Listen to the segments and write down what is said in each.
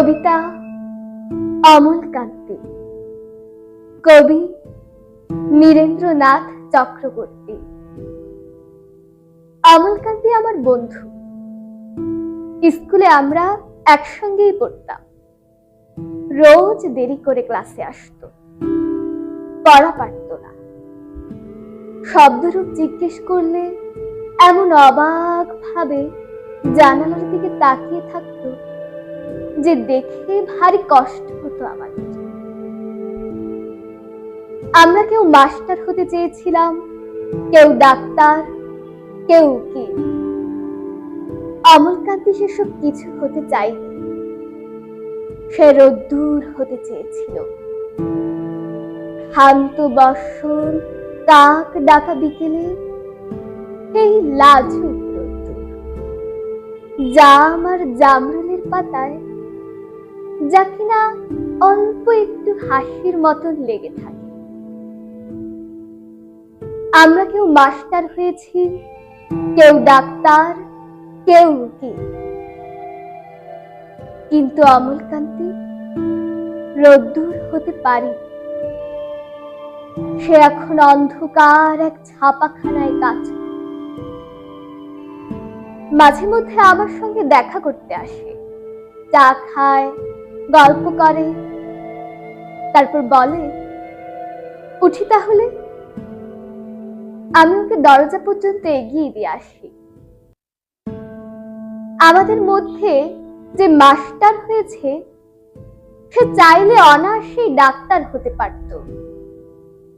কবিতা অমল কান্তি। কবি নীরেন্দ্রনাথ চক্রবর্তী। অমলকান্তি আমার বন্ধু। স্কুলে আমরা একসঙ্গেই পড়তাম। রোজ দেরি করে ক্লাসে আসতো। পড়া পারত না। শব্দরূপ জিজ্ঞেস করলে এমন অবাক ভাবে জানালার দিকে তাকিয়ে থাকতো যে দেখে ভারী কষ্ট হতো আমাদের। আমরা কেউ মাস্টার হতে চেয়েছিলাম, কেউ ডাক্তার, কেউ কি। অমলকান্তি সেসব কিছু হতে চাইনি। সে রোদ্দুর হতে চেয়েছিল। শান্ত বর্ষণ কাক ডাকা বিকেলে এই লাজুক জাম আর জামরুলের পাতায় যা কিনা অল্প একটু হাসির মতন লেগে থাকে। আমরা কেউ মাস্টার হয়েছি, কেউ ডাক্তার, কেউ কি কিন্তু অমলকান্তি রোদ্দুর হতে পারি। সে এখন অন্ধকার এক ছাপাখানায় কাজ মাঝে মধ্যে আমার সঙ্গে দেখা করতে আসে। চা খায় গল্প করে। তারপর বলে, উঠি তাহলে। আমি ওকে দরজা পর্যন্ত এগিয়ে দিয়ে আসি। আমাদের মধ্যে যে মাস্টার হয়েছে, সে চাইলে অনায়াসেই ডাক্তার হতে পারত।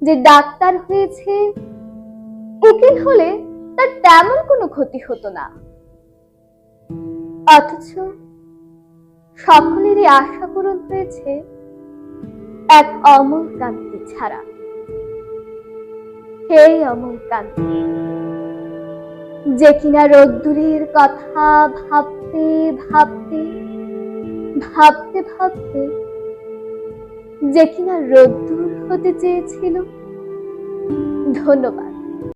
যে ডাক্তার হয়েছে, উকিল হলে তার তেমন কোনো ক্ষতি হতো না। অথচ সকলেরই আশা পূরণ হয়েছে এক অমল কান্তি ছাড়া। হে অমল কান্তি যে কিনা রোদ্দুরের কথা ভাবতে ভাবতে ভাবতে ভাবতে, যে কিনা রোদ্দুর হতে চেয়েছিল, ধন্যবাদ।